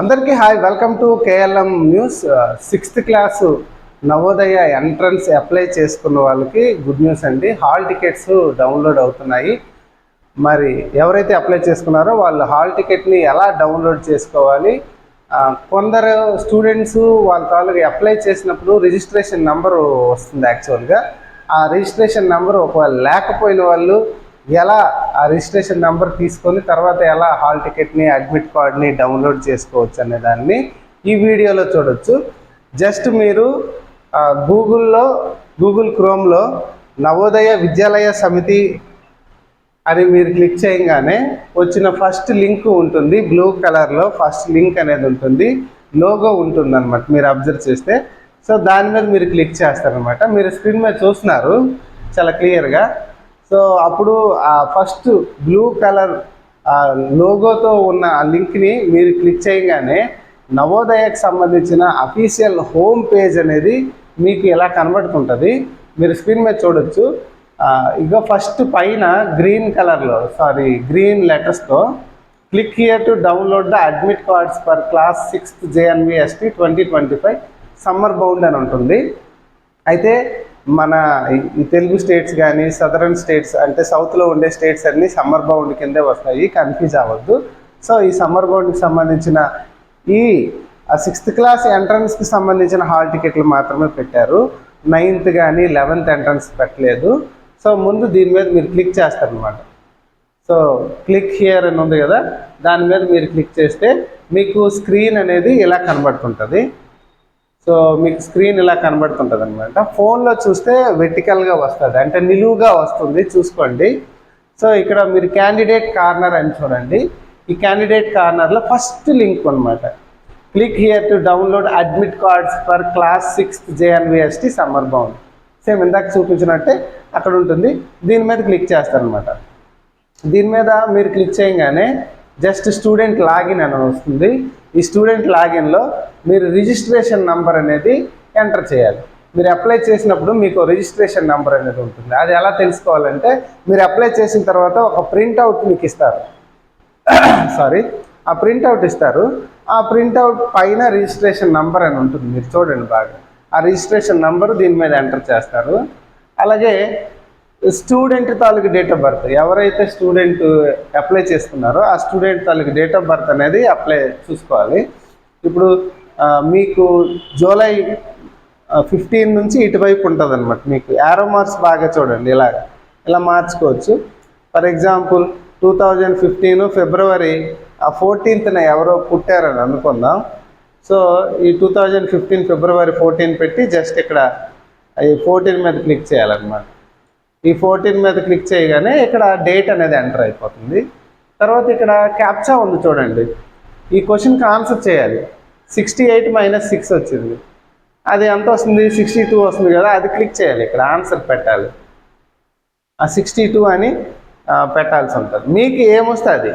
అందరికీ hi welcome to KLM news. Sixth class Navodaya entrance apply చేసుకున్న వాళ్ళకి good news అండి. హాల్ టికెట్స్ డౌన్లోడ్ అవుతున్నాయి. మరి ఎవరైతే అప్లై చేసుకున్నారో వాళ్ళు హాల్ టికెట్ని ఎలా డౌన్లోడ్ చేసుకోవాలి? కొందరు స్టూడెంట్స్ వాళ్ళ తాలూకు అప్లై చేసినప్పుడు రిజిస్ట్రేషన్ నెంబరు వస్తుంది యాక్చువల్గా. ఆ రిజిస్ట్రేషన్ నెంబర్ ఒకవేళ లేకపోయిన వాళ్ళు ఎలా ఆ రిజిస్ట్రేషన్ నెంబర్ తీసుకొని తర్వాత ఎలా హాల్ టికెట్ని అడ్మిట్ కార్డ్ని డౌన్లోడ్ చేసుకోవచ్చు అనే దాన్ని ఈ వీడియోలో చూడొచ్చు. జస్ట్ మీరు గూగుల్లో గూగుల్ క్రోమ్లో నవోదయ విద్యాలయ సమితి అని మీరు క్లిక్ చేయగానే వచ్చిన ఫస్ట్ లింక్ ఉంటుంది. బ్లూ కలర్లో ఫస్ట్ లింక్ అనేది ఉంటుంది. లోగో ఉంటుంది అనమాట మీరు అబ్జర్వ్ చేస్తే. సో దాని మీద మీరు క్లిక్ చేస్తారనమాట మీరు స్క్రీన్ మీద చూస్తున్నారు. చాలా క్లియర్గా సో అప్పుడు ఫస్ట్ బ్లూ కలర్ లోగోతో ఉన్న ఆ లింక్ని మీరు క్లిక్ చేయగానే నవోదయకు సంబంధించిన అఫీషియల్ హోమ్ పేజ్ అనేది మీకు ఇలా కనబడుతుంటుంది మీరు స్క్రీన్ మీద చూడొచ్చు. ఇక ఫస్ట్ పైన గ్రీన్ కలర్లో sorry green లెటర్స్తో click here to download the admit cards for class sixth JNVST twenty twenty five summer bound అని ఉంటుంది. అయితే మన ఈ- తెలుగు స్టేట్స్ కానీ సదరన్ స్టేట్స్ అంటే సౌత్లో ఉండే స్టేట్స్ అన్నీ సమ్మర్ బౌండ్ కిందే వస్తాయి కన్ఫ్యూజ్ అవ్వద్దు. సో ఈ సమ్మర్ బౌండ్కి సంబంధించిన ఈ సిక్స్త్ క్లాస్ ఎంట్రన్స్కి సంబంధించిన హాల్ టికెట్లు మాత్రమే పెట్టారు. నైన్త్ కానీ లెవెన్త్ ఎంట్రన్స్ పెట్టలేదు. సో ముందు దీని మీద మీరు క్లిక్ చేస్తారనమాట సో క్లిక్ హియర్ అని ఉంది కదా దాని మీద మీరు క్లిక్ చేస్తే మీకు స్క్రీన్ అనేది ఇలా కనబడుతుంటుంది. సో మీకు స్క్రీన్ ఇలా కనబడుతుంటుంది అనమాట ఫోన్లో చూస్తే వెర్టికల్గా వస్తుంది. అంటే నిలువుగా వస్తుంది. చూసుకోండి. సో ఇక్కడ మీరు క్యాండిడేట్ కార్నర్ అని చూడండి. ఈ క్యాండిడేట్ కార్నర్లో ఫస్ట్ లింక్ అనమాట click here to download admit cards for class sixth JNVST summer bound same ఇందాక చూపించినట్టే అక్కడ ఉంటుంది. దీని మీద క్లిక్ చేస్తారనమాట దీని మీద మీరు క్లిక్ చేయగానే జస్ట్ స్టూడెంట్ లాగిన్ అని వస్తుంది. ఈ స్టూడెంట్ లాగిన్లో మీరు రిజిస్ట్రేషన్ నంబర్ అనేది ఎంటర్ చేయాలి. మీరు అప్లై చేసినప్పుడు మీకు రిజిస్ట్రేషన్ నెంబర్ అనేది ఉంటుంది. అది ఎలా తెలుసుకోవాలంటే మీరు అప్లై చేసిన తర్వాత ఒక ప్రింట్అవుట్ మీకు ఇస్తారు. సారీ ఆ ప్రింట్అవుట్ ఇస్తారు. ఆ ప్రింట్అవుట్ పైన రిజిస్ట్రేషన్ నంబర్ అని ఉంటుంది. మీరు చూడండి బాగా. ఆ రిజిస్ట్రేషన్ నంబర్ దీని మీద ఎంటర్ చేస్తారు. అలాగే స్టూడెంట్ తాలూకు డేట్ ఆఫ్ బర్త్. ఎవరైతే స్టూడెంట్ అప్లై చేసుకున్నారో ఆ స్టూడెంట్ తాలూకు డేట్ ఆఫ్ బర్త్ అనేది అప్లై చూసుకోవాలి. ఇప్పుడు మీకు జూలై ఫిఫ్టీన్ నుంచి ఇటువైపు ఉంటుంది అనమాట మీకు. యారో మార్క్స్ బాగా చూడండి ఇలా ఇలా మార్చుకోవచ్చు. For example two thousand fifteen February ఆ ఫోర్టీన్త్న ఎవరో పుట్టారని అనుకుందాం. సో ఈ two thousand fifteen February fourteen పెట్టి జస్ట్ ఇక్కడ ఈ ఫోర్టీన్ మీద క్లిక్ చేయాలన్నమాట. ఈ ఫోర్టీన్ మీద క్లిక్ చేయగానే ఇక్కడ డేట్ అనేది ఎంటర్ అయిపోతుంది. తర్వాత ఇక్కడ క్యాప్చా ఉంది చూడండి. ఈ క్వశ్చన్కి ఆన్సర్ చేయాలి. సిక్స్టీ ఎయిట్ మైనస్ సిక్స్ వచ్చింది. అది ఎంత వస్తుంది? సిక్స్టీ టూ వస్తుంది కదా అది క్లిక్ చేయాలి ఇక్కడ ఆన్సర్ పెట్టాలి. ఆ సిక్స్టీ టూ అని పెట్టాల్సి ఉంటుంది. మీకు ఏమొస్తుంది? అది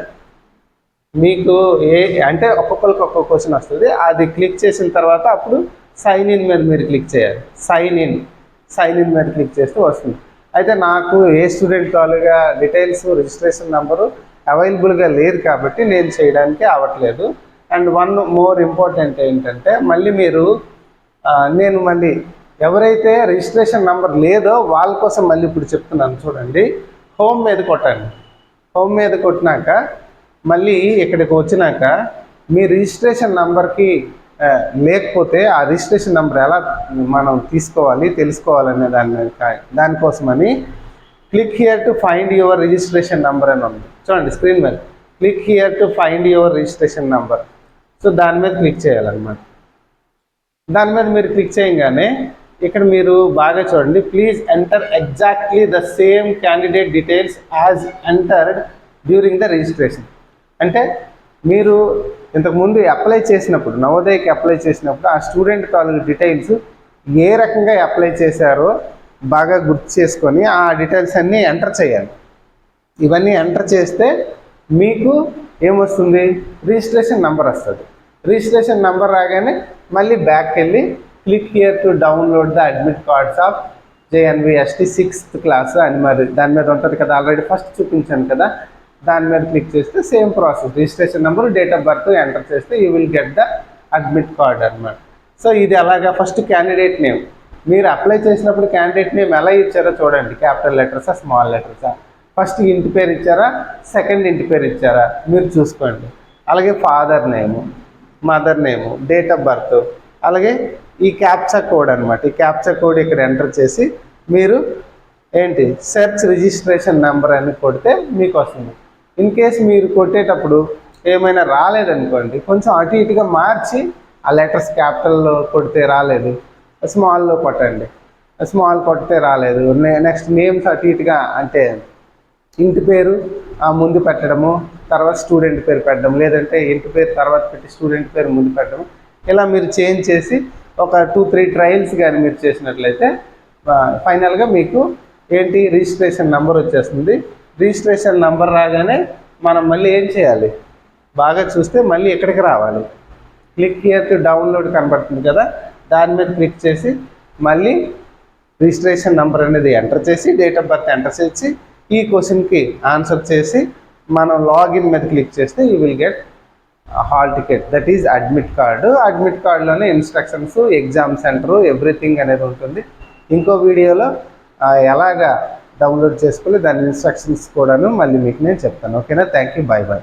మీకు ఏ అంటే ఒక్కొక్కరికి ఒక్కొక్క క్వశ్చన్ వస్తుంది. అది క్లిక్ చేసిన తర్వాత అప్పుడు సైన్ ఇన్ మీద మీరు క్లిక్ చేయాలి. సైన్ ఇన్ సైన్ ఇన్ మీద క్లిక్ చేస్తే వస్తుంది. అయితే నాకు ఏ స్టూడెంట్ తాలూగా డీటెయిల్స్ రిజిస్ట్రేషన్ నెంబరు అవైలబుల్గా లేరు కాబట్టి నేను చేయడానికి అవ్వట్లేదు అండ్ వన్ మోర్ ఇంపార్టెంట్ ఏంటంటే మళ్ళీ మీరు నేను మళ్ళీ ఎవరైతే రిజిస్ట్రేషన్ నెంబర్ లేదో వాళ్ళ కోసం మళ్ళీ ఇప్పుడు చెప్తున్నాను చూడండి. హోమ్ మీద కొట్టండి. హోమ్ మీద కొట్టినాక మళ్ళీ ఇక్కడికి వచ్చినాక మీ రిజిస్ట్రేషన్ నెంబర్కి లేకపోతే ఆ రిజిస్ట్రేషన్ నెంబర్ ఎలా మనం తీసుకోవాలి తెలుసుకోవాలనే దాని దానికోసమని click here to find your registration number అని ఉంది. చూడండి స్క్రీన్ మీద. Click here to find your registration number. So దాని మీద క్లిక్ చేయాలన్నమాట. దాని మీద మీరు క్లిక్ చేయగానే ఇక్కడ మీరు బాగా చూడండి. Please enter exactly the same candidate details as entered during the registration. అంటే మీరు ఇంతకుముందు అప్లై చేసినప్పుడు నవోదయకి అప్లై చేసినప్పుడు ఆ స్టూడెంట్ తాలూకు డీటెయిల్స్ ఏ రకంగా అప్లై చేశారో బాగా గుర్తు చేసుకొని ఆ డీటెయిల్స్ అన్నీ ఎంటర్ చేయాలి. ఇవన్నీ ఎంటర్ చేస్తే మీకు ఏమొస్తుంది? రిజిస్ట్రేషన్ నెంబర్ వస్తుంది. రిజిస్ట్రేషన్ నెంబర్ రాగానే మళ్ళీ బ్యాక్ వెళ్ళి click here to download the admit cards of JNVST sixth class అని మరి దాని మీద ఉంటుంది కదా ఆల్రెడీ ఫస్ట్ చూపించాను కదా. దాని మీద క్లిక్ చేస్తే same process registration number date of birth enter చేస్తే you will get the admit card అనమాట సో ఇది అలాగా ఫస్ట్ క్యాండిడేట్ నేమ్ మీరు అప్లై చేసినప్పుడు క్యాండిడేట్ నేమ్ ఎలా ఇచ్చారో చూడండి. క్యాపిటల్ లెటర్సా స్మాల్ లెటర్సా ఫస్ట్ ఇంటి పేరు ఇచ్చారా? సెకండ్ ఇంటి పేరు ఇచ్చారా? మీరు చూసుకోండి. అలాగే father name mother name date of birth అలాగే ఈ క్యాప్చా కోడ్ అనమాట ఈ క్యాప్చా కోడ్ ఇక్కడ ఎంటర్ చేసి మీరు ఏంటి? సెర్చ్ రిజిస్ట్రేషన్ నెంబర్ అని కొడితే మీకు వస్తుంది. ఇన్ కేస్ మీరు కొట్టేటప్పుడు ఏమైనా రాలేదనుకోండి కొంచెం అటు ఇటుగా మార్చి ఆ లెటర్స్ క్యాపిటల్లో కొడితే రాలేదు. స్మాల్లో కొట్టండి. స్మాల్ కొడితే రాలేదు. నెక్స్ట్ నేమ్స్ అటు ఇటుగా అంటే ఇంటి పేరు ఆ ముందు పెట్టడము తర్వాత స్టూడెంట్ పేరు పెట్టడం లేదంటే ఇంటి పేరు తర్వాత పెట్టి స్టూడెంట్ పేరు ముందు పెట్టడం ఇలా మీరు చేంజ్ చేసి ఒక టూ త్రీ ట్రయల్స్ కానీ మీరు చేసినట్లయితే ఫైనల్గా మీకు ఏంటి? రిజిస్ట్రేషన్ నెంబర్ వచ్చేస్తుంది. రిజిస్ట్రేషన్ నెంబర్ రాగానే మనం మళ్ళీ ఏం చేయాలి? బాగా చూస్తే మళ్ళీ ఎక్కడికి రావాలి? క్లిక్ హియర్ టు డౌన్లోడ్ కనబడుతుంది కదా? దాని మీద క్లిక్ చేసి మళ్ళీ రిజిస్ట్రేషన్ నెంబర్ అనేది ఎంటర్ చేసి డేట్ ఆఫ్ బర్త్ ఎంటర్ చేసి ఈ క్వశ్చన్కి ఆన్సర్ చేసి మనం లాగిన్ మీద క్లిక్ చేస్తే you will get hall ticket that is admit card admit కార్డులోనే instructions exam centre everything అనేది ఉంటుంది. ఇంకో వీడియోలో ఎలాగా డౌన్లోడ్ చేసుకుని దాని ఇన్స్ట్రక్షన్స్ కూడాను మళ్ళీ మీకు నేను చెప్తాను. ఓకేనా? Thank you bye bye